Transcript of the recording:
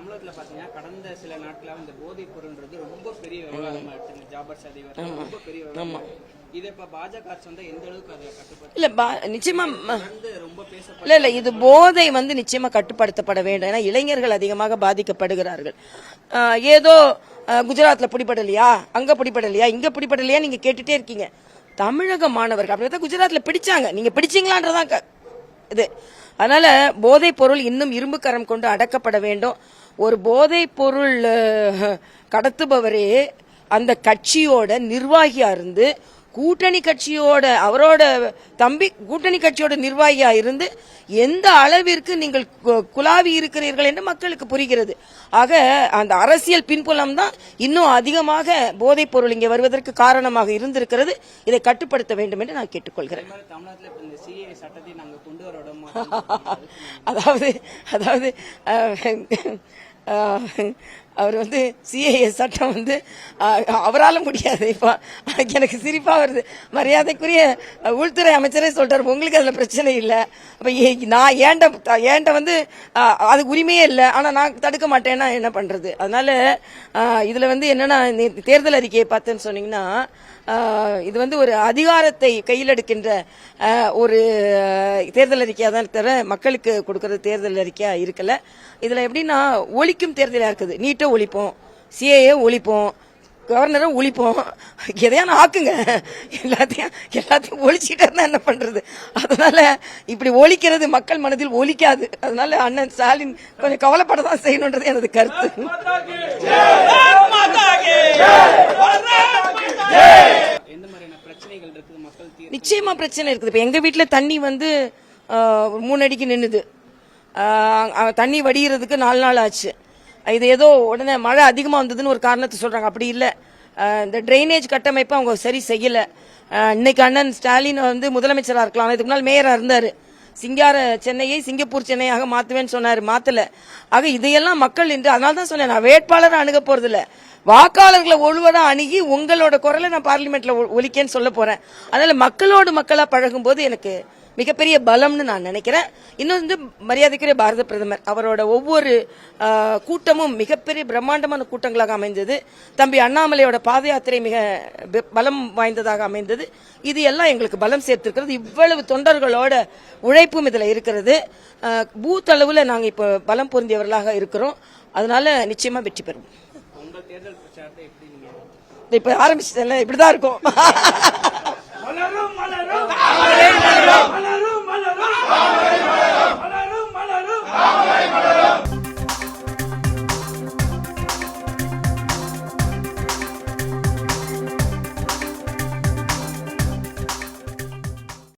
தமிழகத்துல பாத்தீங்கன்னா கடந்த சில நாட்களா இந்த போதைப் பொருள்ன்றது ரொம்ப பெரிய விவகாரமா இருக்கு இந்த ஜாபர் சதிவர் ரொம்ப பெரிய விவகாரம் இதை இப்ப பாஜக அரசு வந்து எந்த அளவுக்கு அதை கட்டுப்படுத்த இல்ல பா- நிச்சயமா ம- வந்து ரொம்ப பேச இல்ல இல்ல இது போதை வந்து நிச்சயமா கட்டுப்படுத்தப்பட வேண்டும். ஏன்னா இளைஞர்கள் அதிகமாக பாதிக்கப்படுகிறார்கள். ஏதோ ஆஹ் குஜராத்ல பிடிபடலையா? அங்க பிடிபடலையா? இங்க பிடிபடலையா நீங்க கேட்டுட்டே இருக்கீங்க. தமிழக மாணவர்கள் அப்படிதான் குஜராத்ல பிடிச்சாங்க. நீங்க பிடிச்சீங்களான்றதான் இது. அதனால போதைப் பொருள் இன்னும் இரும்பு கரம் கொண்டு அடக்கப்பட வேண்டும். ஒரு போதைப் பொருள் கடத்துபவரே அந்த கட்சியோட நிர்வாகியா இருந்து கூட்டணி கட்சியோட அவரோட தம்பி கூட்டணி கட்சியோட நிர்வாகியா இருந்து எந்த அளவிற்கு நீங்கள் குலாவி இருக்கிறீர்கள் என்று மக்களுக்கு புரிகிறது. ஆக அந்த அரசியல் பின்புலம் தான் இன்னும் அதிகமாக போதைப் பொருள் இங்கே வருவதற்கு காரணமாக இருந்திருக்கிறது. இதை கட்டுப்படுத்த வேண்டும் என்று நான் கேட்டுக்கொள்கிறேன். அதாவது அதாவது அவர் வந்து சிஏஏ சட்டம் வந்து அவரால் முடியாது இப்போ. எனக்கு சிரிப்பாக வருது. மரியாதைக்குரிய உள்துறை அமைச்சரே சொல்கிறார் உங்களுக்கு அதில் பிரச்சனை இல்லை. அப்போ நான் ஏண்ட ஏண்ட வந்து அது உரிமையே இல்லை. ஆனால் நான் தடுக்க மாட்டேன்னா என்ன பண்ணுறது அதனால் இதில் வந்து என்னென்னா தேர்தல் அறிக்கையை பார்த்தேன்னு சொன்னீங்கன்னா இது வந்து ஒரு அதிகாரத்தை கையில் எடுக்கின்ற ஒரு தேர்தல் அறிக்கையாக தான் தவிர மக்களுக்கு கொடுக்குற தேர்தல் அறிக்கையாக இருக்கலை. இதில் எப்படின்னா ஒழிக்கும் தேர்தலாக இருக்குது. நீட் நீட்டை ஒழிப்போம் சிஏஏ ஒழிப்போம் கவர்னரை ஒழிப்போம் எதையான ஆக்குங்க. எல்லாத்தையும் எல்லாத்தையும் ஒழிச்சிட்டு இருந்தா என்ன பண்றது? அதனால இப்படி ஒழிக்கிறது மக்கள் மனதில் ஒழிக்காது அதனால அண்ணன் ஸ்டாலின் கொஞ்சம் கவலைப்பட தான் செய்யணுன்றது எனது கருத்து. நிச்சயமா பிரச்சனை இருக்குது. இப்ப எங்க வீட்டுல தண்ணி வந்து மூணு அடிக்கு நின்னுது. தண்ணி வடிகிறதுக்கு நாலு நாள் ஆச்சு. இது ஏதோ உடனே மழை அதிகமாக வந்ததுன்னு ஒரு காரணத்தை சொல்கிறாங்க அப்படி இல்லை. இந்த ட்ரைனேஜ் கட்டமைப்பை அவங்க சரி செய்யலை. இன்னைக்கு அண்ணன் ஸ்டாலின் வந்து முதலமைச்சராக இருக்கலாம். இதுக்கு முன்னால் மேயராக இருந்தார். சிங்கார சென்னையை சிங்கப்பூர் சென்னையாக மாற்றுவேன்னு சொன்னார். மாற்றலை ஆக இதையெல்லாம் மக்கள் என்று அதனால தான் சொன்னேன். நான் வேட்பாளரை அணுக போகிறதில்ல வாக்காளர்களை ஒழுவதாக அணுகி உங்களோட குரலை நான் பார்லிமெண்ட்டில் ஒழிக்கேன்னு ஒலிக்கேன்னு சொல்ல போகிறேன் அதனால் மக்களோடு மக்களாக பழகும்போது எனக்கு மிகப்பெரிய பலம்னு நான் நினைக்கிறேன். இன்னும் வந்து மரியாதைக்குரிய பாரத பிரதமர் அவரோட ஒவ்வொரு கூட்டமும் மிகப்பெரிய பிரம்மாண்டமான கூட்டங்களாக அமைந்தது. தம்பி அண்ணாமலையோட பாத யாத்திரை மிக பலம் வாய்ந்ததாக அமைந்தது. இது எல்லாம் எங்களுக்கு பலம் சேர்த்திருக்கிறது. இவ்வளவு தொண்டர்களோட உழைப்பும் இதுல இருக்கிறது. பூத் அளவுல நாங்க இப்போ பலம் பொருந்தியவர்களாக இருக்கிறோம். அதனால நிச்சயமா வெற்றி பெறுவோம். இப்ப ஆரம்பிச்சிட்டேன்ல இப்படிதான் இருக்கும்.